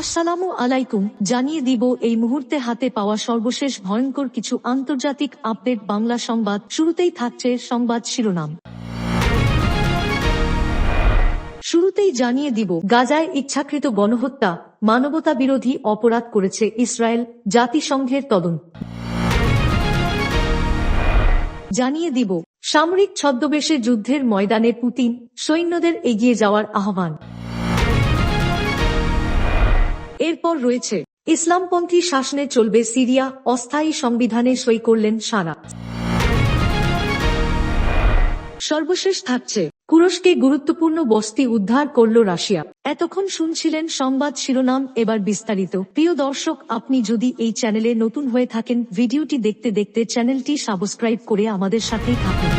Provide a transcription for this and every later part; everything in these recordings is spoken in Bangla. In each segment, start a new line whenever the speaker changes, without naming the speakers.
আসসালামু আলাইকুম জানিয়ে দিব এই মুহূর্তে হাতে পাওয়া সর্বশেষ ভয়ঙ্কর কিছু আন্তর্জাতিক আপডেট বাংলা সংবাদ শুরুতেই থাকছে সংবাদ শিরোনাম শুরুতেই জানিয়ে দিব গাজায় ইচ্ছাকৃত গণহত্যা মানবতা বিরোধী অপরাধ করেছে ইসরায়েল জাতিসংঘের তদন্ত জানিয়ে দিব সামরিক ছদ্মবেশে যুদ্ধের ময়দানে পুতিন সৈন্যদের এগিয়ে যাওয়ার আহ্বান এরপর রয়েছে ইসলামপন্থী শাসনে চলবে সিরিয়া অস্থায়ী সংবিধানে সই করলেন সানা সর্বশেষ থাকছে কুরস্কে গুরুত্বপূর্ণ বস্তি উদ্ধার করল রাশিয়া এতক্ষণ শুনছিলেন সংবাদ শিরোনাম এবার বিস্তারিত প্রিয় দর্শক আপনি যদি এই চ্যানেলে নতুন হয়ে থাকেন ভিডিওটি দেখতে দেখতে চ্যানেলটি সাবস্ক্রাইব করে আমাদের সাথেই থাকুন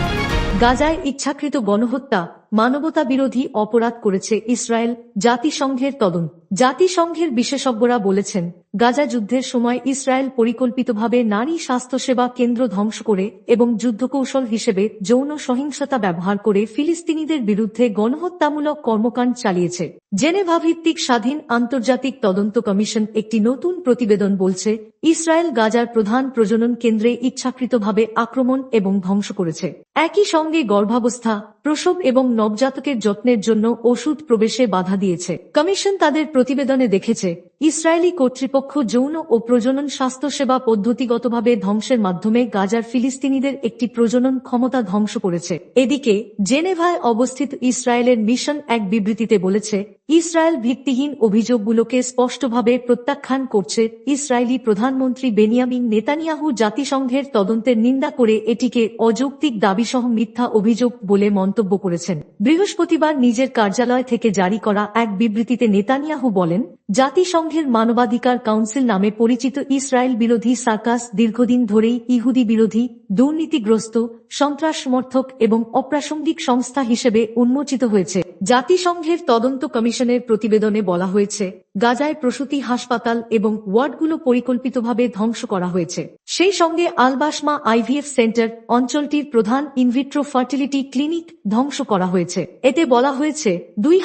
গাজায় ইচ্ছাকৃত গণহত্যা মানবতা বিরোধী অপরাধ করেছে ইসরায়েল জাতিসংঘের তদন্ত জাতিসংঘের বিশেষজ্ঞরা বলেছেন গাজা যুদ্ধের সময় ইসরায়েল পরিকল্পিতভাবে নারী স্বাস্থ্যসেবা কেন্দ্র ধ্বংস করে এবং যুদ্ধকৌশল হিসেবে যৌন সহিংসতা ব্যবহার করে ফিলিস্তিনিদের বিরুদ্ধে গণহত্যামূলক কর্মকাণ্ড চালিয়েছে জেনেভা ভিত্তিক স্বাধীন আন্তর্জাতিক তদন্ত কমিশন একটি নতুন প্রতিবেদন বলছে ইসরায়েল গাজার প্রধান প্রজনন কেন্দ্রে ইচ্ছাকৃতভাবে আক্রমণ এবং ধ্বংস করেছে একই সঙ্গে গর্ভাবস্থা প্রসব এবং নবজাতকের যত্নের জন্য ওষুধ প্রবেশে বাধা দিয়েছে কমিশন তাদের প্রতিবেদনে দেখেছে ইসরায়েলি কর্তৃপক্ষ যৌন ও প্রজনন স্বাস্থ্যসেবা পদ্ধতিগতভাবে ধ্বংসের মাধ্যমে গাজার ফিলিস্তিনিদের একটি প্রজনন ক্ষমতা ধ্বংস করেছে এদিকে জেনেভায় অবস্থিত ইসরায়েলের মিশন এক বিবৃতিতে বলেছে ইসরায়েল ভিত্তিহীন অভিযোগগুলোকে স্পষ্টভাবে প্রত্যাখ্যান করছে ইসরায়েলি প্রধানমন্ত্রী বেনিয়ামিন নেতানিয়াহু জাতিসংঘের তদন্তের নিন্দা করে এটিকে অযৌক্তিক দাবিসহ মিথ্যা অভিযোগ বলে মন্তব্য করেছেন বৃহস্পতিবার নিজের কার্যালয় থেকে জারি করা এক বিবৃতিতে নেতানিয়াহু বলেন জাতিসংঘের মানবাধিকার কাউন্সিল নামে পরিচিত ইসরায়েল বিরোধী সার্কাস দীর্ঘদিন ধরেই ইহুদি বিরোধী দুর্নীতিগ্রস্ত সন্ত্রাস সমর্থক এবং অপ্রাসঙ্গিক সংস্থা হিসেবে উন্মোচিত হয়েছে জাতিসংঘের তদন্ত কমিশনের প্রতিবেদনে বলা হয়েছে গাজায় প্রসূতি হাসপাতাল এবং ওয়ার্ডগুলো পরিকল্পিতভাবে ধ্বংস করা হয়েছে সেই সঙ্গে আলবাসমা আইভিএফ সেন্টার অঞ্চলটির প্রধান ইনভিট্রো ফার্টিলিটি ক্লিনিক ধ্বংস করা হয়েছে এতে বলা হয়েছে দুই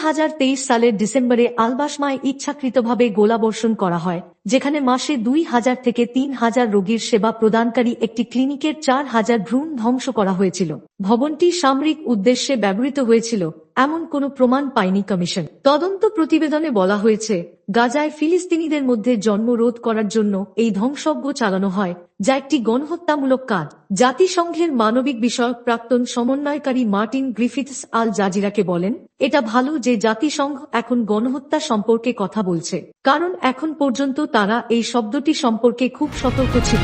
সালের ডিসেম্বরে আলবাসমায় ইচ্ছাকৃতভাবে গোলাবর্ষণ করা হয় যেখানে মাসে দুই হাজার থেকে তিন হাজার রোগীর সেবা প্রদানকারী একটি ক্লিনিকের চার হাজার ভ্রূণ ধ্বংস করা হয়েছিল ভবনটি সামরিক উদ্দেশ্যে ব্যবহৃত হয়েছিল এমন কোনো প্রমাণ পায়নি কমিশন তদন্ত প্রতিবেদনে বলা হয়েছে গাজায় ফিলিস্তিনিদের মধ্যে জন্ম রোধ করার জন্য এই ধ্বংসজ্ঞ চালানো হয় যা একটি গণহত্যামূলক কাজ জাতিসংঘের মানবিক বিষয়ক প্রাক্তন সমন্বয়কারী মার্টিন গ্রিফিথস আল জাজিরাকে বলেন এটা ভালো যে জাতিসংঘ এখন গণহত্যা সম্পর্কে কথা বলছে কারণ এখন পর্যন্ত তারা এই শব্দটি সম্পর্কে খুব সতর্ক ছিল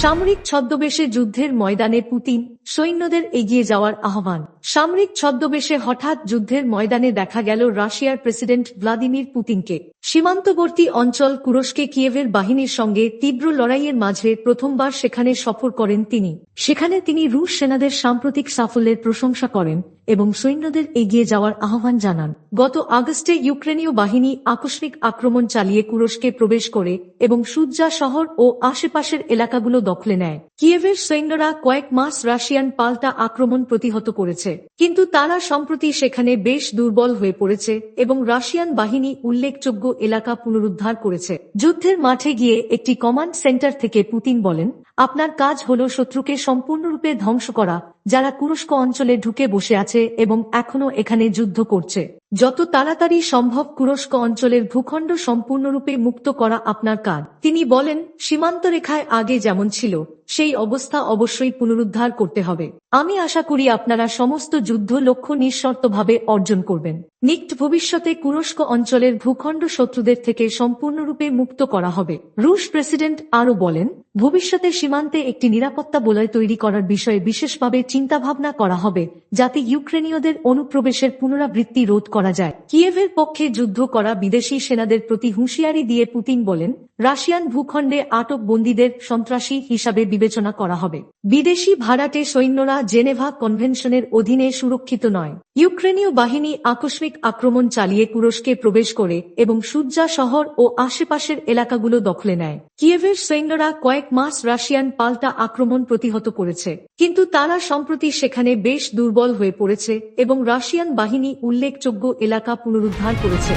সামরিক ছদ্মবেশে যুদ্ধের ময়দানে পুতিন সৈন্যদের এগিয়ে যাওয়ার আহ্বান সামরিক ছদ্মবেশে হঠাৎ যুদ্ধের ময়দানে দেখা গেল রাশিয়ার প্রেসিডেন্ট ভ্লাদিমির পুতিনকে সীমান্তবর্তী অঞ্চল কুরস্কে কিয়েভের বাহিনীর সঙ্গে তীব্র লড়াইয়ের মাঝে প্রথমবার সেখানে সফর করেন তিনি সেখানে তিনি রুশ সেনাদের সাম্প্রতিক সাফল্যের প্রশংসা করেন এবং সৈন্যদের এগিয়ে যাওয়ার আহ্বান জানান গত আগস্টে ইউক্রেনীয় বাহিনী আকস্মিক আক্রমণ চালিয়ে কুরস্কে প্রবেশ করে এবং সুজ্জা শহর ও আশেপাশের এলাকাগুলো দখলে নেয় কিয়েভের সৈন্যরা কয়েক মাস রাশিয়া রাশিয়ান পাল্টা আক্রমণ প্রতিহত করেছে কিন্তু তারা সম্প্রতি সেখানে বেশ দুর্বল হয়ে পড়েছে এবং রাশিয়ান বাহিনী উল্লেখযোগ্য এলাকা পুনরুদ্ধার করেছে যুদ্ধের মাঠে গিয়ে একটি কমান্ড সেন্টার থেকে পুতিন বলেন আপনার কাজ হল শত্রুকে সম্পূর্ণরূপে ধ্বংস করা যারা কুরস্ক অঞ্চলে ঢুকে বসে আছে এবং এখনো এখানে যুদ্ধ করছে যত তাড়াতাড়ি সম্ভব কুরস্ক অঞ্চলের ভূখণ্ড সম্পূর্ণরূপে মুক্ত করা আপনার কাজ তিনি বলেন সীমান্ত রেখায় আগে যেমন ছিল সেই অবস্থা অবশ্যই পুনরুদ্ধার করতে হবে আমি আশা করি আপনারা সমস্ত যুদ্ধ লক্ষ্য নিঃশর্তভাবে অর্জন করবেন নিকট ভবিষ্যতে কুরস্ক অঞ্চলের ভূখণ্ড শত্রুদের থেকে সম্পূর্ণরূপে মুক্ত করা হবে রুশ প্রেসিডেন্ট আরও বলেন ভবিষ্যতে সীমান্তে একটি নিরাপত্তা বলয় তৈরি করার বিষয়ে বিশেষভাবে চিন্তাভাবনা করা হবে যাতে ইউক্রেনীয়দের অনুপ্রবেশের পুনরাবৃত্তি রোধ করা যায় কিয়েভের পক্ষে যুদ্ধ করা বিদেশি সেনাদের প্রতি হুঁশিয়ারি দিয়ে পুতিন বলেন রাশিয়ান ভূখণ্ডে আটক বন্দীদের সন্ত্রাসী হিসাবে বিবেচনা করা হবে বিদেশি ভাড়াটে সৈন্যরা জেনেভা কনভেনশনের অধীনে সুরক্ষিত নয় ইউক্রেনীয় বাহিনী আকস্মিক আক্রমণ চালিয়ে তুরস্কে প্রবেশ করে এবং সূর্যা শহর ও আশেপাশের এলাকাগুলো দখলে নেয় কিয়েভের সৈন্যরা কয়েক মাস রাশিয়ান পাল্টা আক্রমণ প্রতিহত করেছে কিন্তু তারা সম্প্রতি সেখানে বেশ দুর্বল হয়ে পড়েছে এবং রাশিয়ান বাহিনী উল্লেখযোগ্য এলাকা পুনরুদ্ধার করেছে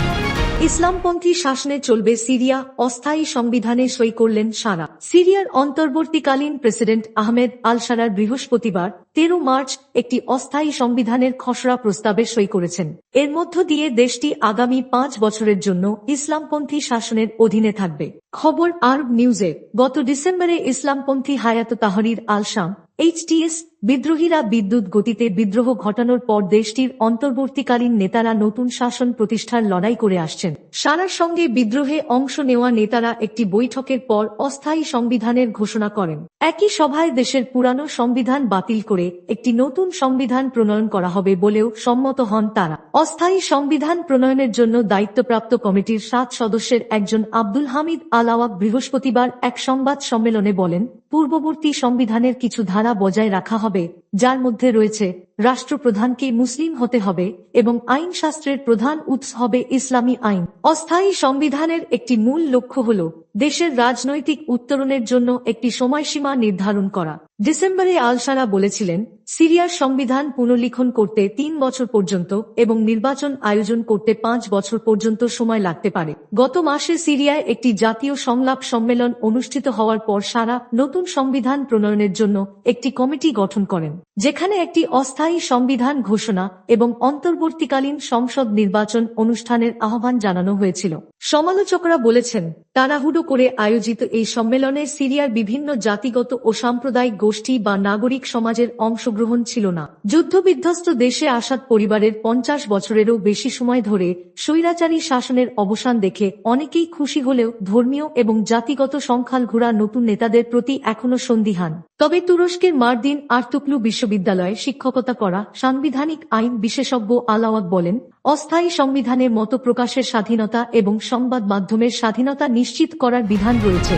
ইসলামপন্থী শাসনে চলবে সিরিয়া অস্থায়ী সংবিধানে সই করলেন সারা সিরিয়ার অন্তর্বর্তীকালীন প্রেসিডেন্ট আহমেদ আল সারার বৃহস্পতিবার তেরো মার্চ একটি অস্থায়ী সংবিধানের খসড়া প্রস্তাবে সই করেছেন এর মধ্য দিয়ে দেশটি আগামী পাঁচ বছরের জন্য ইসলামপন্থী শাসনের অধীনে থাকবে খবর আরব নিউজে গত ডিসেম্বরে ইসলামপন্থী হায়াত তাহরির আলসাম এইচটিএস বিদ্রোহীরা বিদ্যুৎ গতিতে বিদ্রোহ ঘটানোর পর দেশটির অন্তর্বর্তীকালীন নেতারা নতুন শাসন প্রতিষ্ঠার লড়াই করে আসছেন সারার সঙ্গে বিদ্রোহে অংশ নেওয়া নেতারা একটি বৈঠকের পর অস্থায়ী সংবিধানের ঘোষণা করেন একই সভায় দেশের পুরানো সংবিধান বাতিল করে একটি নতুন সংবিধান প্রণয়ন করা হবে বলেও সম্মত হন তারা অস্থায়ী সংবিধান প্রণয়নের জন্য দায়িত্বপ্রাপ্ত কমিটির সাত সদস্যের একজন আব্দুল হামিদ আলাওয়াক বৃহস্পতিবার এক সংবাদ সম্মেলনে বলেন পূর্ববর্তী সংবিধানের কিছু ধারা বজায় রাখা হবে হবে যার মধ্যে রয়েছে রাষ্ট্রপ্রধানকে মুসলিম হতে হবে এবং আইন শাস্ত্রের প্রধান উৎস হবে ইসলামী আইন অস্থায়ী সংবিধানের একটি মূল লক্ষ্য হল দেশের রাজনৈতিক উত্তরণের জন্য একটি সময়সীমা নির্ধারণ করা ডিসেম্বরে আলসারা বলেছিলেন সিরিয়ার সংবিধান পুনর্লিখন করতে তিন বছর পর্যন্ত এবং নির্বাচন আয়োজন করতে পাঁচ বছর পর্যন্ত সময় লাগতে পারে গত মাসে সিরিয়ায় একটি জাতীয় সংলাপ সম্মেলন অনুষ্ঠিত হওয়ার পর সারা নতুন সংবিধান প্রণয়নের জন্য একটি কমিটি গঠন করেন যেখানে একটি অস্থায়ী স্থায়ী সংবিধান ঘোষণা এবং অন্তর্বর্তীকালীন সংসদ নির্বাচন অনুষ্ঠানের আহ্বান জানানো হয়েছিল সমালোচকরা বলেছেন তাড়াহুড়ো করে আয়োজিত এই সম্মেলনে সিরিয়ার বিভিন্ন জাতিগত ও সাম্প্রদায়িক গোষ্ঠী বা নাগরিক সমাজের অংশগ্রহণ ছিল না যুদ্ধবিধ্বস্ত দেশে আসাদ পরিবারের পঞ্চাশ বছরেরও বেশি সময় ধরে স্বৈরাচারী শাসনের অবসান দেখে অনেকেই খুশি হলেও ধর্মীয় এবং জাতিগত সংখ্যালঘুরা নতুন নেতাদের প্রতি এখনও সন্দিহান তবে তুরস্কের মার্দিন আর্তুকলু বিশ্ববিদ্যালয়ে শিক্ষকতা করা সাংবিধানিক আইন বিশেষজ্ঞ আলাওয়াত বলেন অস্থায়ী সংবিধানের মতো প্রকাশের স্বাধীনতা এবং সংবাদ মাধ্যমের স্বাধীনতা নিশ্চিত করার বিধান রয়েছে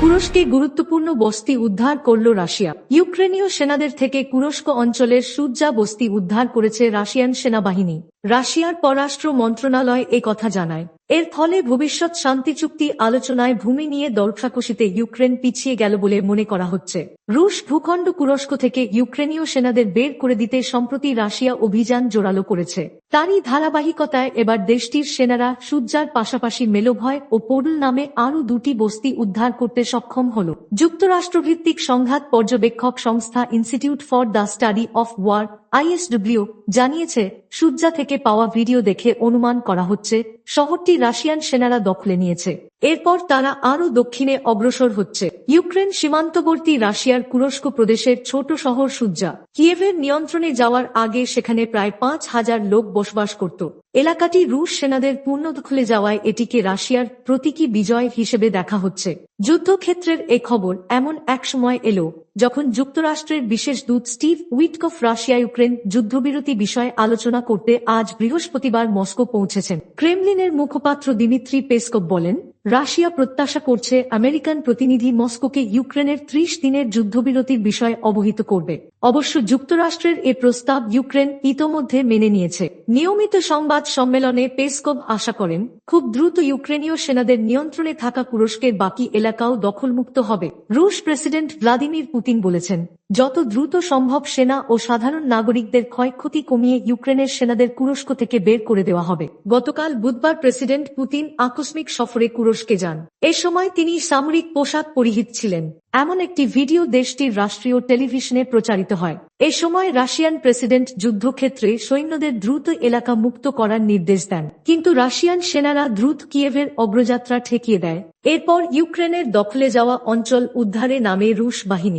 কুরস্কে গুরুত্বপূর্ণ বস্তি উদ্ধার করল রাশিয়া ইউক্রেনীয় সেনাদের থেকে কুরস্ক অঞ্চলের সূর্যা বস্তি উদ্ধার করেছে রাশিয়ান সেনাবাহিনী রাশিয়ার পররাষ্ট্র মন্ত্রণালয় কথা জানায় এর ফলে ভবিষ্যৎ শান্তি চুক্তি আলোচনায় ভূমি নিয়ে দরখাকষিতে ইউক্রেন পিছিয়ে গেল বলে মনে করা হচ্ছে রুশ ভূখণ্ড কুরস্ক থেকে ইউক্রেনীয় সেনাদের বের করে দিতে সম্প্রতি রাশিয়া অভিযান জোরালো করেছে তারই ধারাবাহিকতায় এবার দেশটির সেনারা সূর্যার পাশাপাশি মেলোভয় ও পোডল নামে আরও দুটি বস্তি উদ্ধার করতে সক্ষম হল যুক্তরাষ্ট্রভিত্তিক সংঘাত পর্যবেক্ষক সংস্থা institute for the study of war ISW জানিয়েছে সূর্যা থেকে পাওয়া ভিডিও দেখে অনুমান করা হচ্ছে শহরটি রাশিয়ান সেনারা দখলে নিয়েছে এরপর তারা আরও দক্ষিণে অগ্রসর হচ্ছে ইউক্রেন সীমান্তবর্তী রাশিয়ার কুরস্ক প্রদেশের ছোট শহর সুজ্জা কিয়েভের নিয়ন্ত্রণে যাওয়ার আগে সেখানে প্রায় পাঁচ হাজার লোক বসবাস করত এলাকাটি রুশ সেনাদের পূর্ণদখলে যাওয়ায় এটিকে রাশিয়ার প্রতীকী বিজয় হিসেবে দেখা হচ্ছে যুদ্ধক্ষেত্রের এ খবর এমন এক সময় এলো যখন যুক্তরাষ্ট্রের বিশেষ দূত স্টিভ উইটকফ রাশিয়া ইউক্রেন যুদ্ধবিরতি বিষয়ে আলোচনা করতে আজ বৃহস্পতিবার মস্কো পৌঁছেছেন ক্রেমলিনের মুখপাত্র দিমিত্রি পেসকপ বলেন রাশিয়া প্রত্যাশা করছে আমেরিকান প্রতিনিধি মস্কোকে ইউক্রেনের ত্রিশ দিনের যুদ্ধবিরতির বিষয়ে অবহিত করবে অবশ্য যুক্তরাষ্ট্রের এ প্রস্তাব ইউক্রেন ইতোমধ্যে মেনে নিয়েছে নিয়মিত সংবাদ সম্মেলনে পেসকোভ আশা করেন খুব দ্রুত ইউক্রেনীয় সেনাদের নিয়ন্ত্রণে থাকা কুরস্কের বাকি এলাকাও দখলমুক্ত হবে রুশ প্রেসিডেন্ট ভ্লাদিমির পুতিন বলেছেন যত দ্রুত সম্ভব সেনা ও সাধারণ নাগরিকদের ক্ষয়ক্ষতি কমিয়ে ইউক্রেনের সেনাদের কুরস্ক থেকে বের করে দেওয়া হবে গতকাল বুধবার প্রেসিডেন্ট পুতিন আকস্মিক সফরে কুরস্কে যান এ সময় তিনি সামরিক পোশাক পরিহিত ছিলেন এমন একটি ভিডিও দেশটির রাষ্ট্রীয় টেলিভিশনে প্রচারিত হয় এ সময় রাশিয়ান প্রেসিডেন্ট যুদ্ধক্ষেত্রে সৈন্যদের দ্রুত এলাকা মুক্ত করার নির্দেশ দেন কিন্তু রাশিয়ান সেনারা দ্রুত কিয়েভের অগ্রযাত্রা ঠেকিয়ে দেয় এরপর ইউক্রেনের দখলে যাওয়া অঞ্চল উদ্ধারে নামে রুশ বাহিনী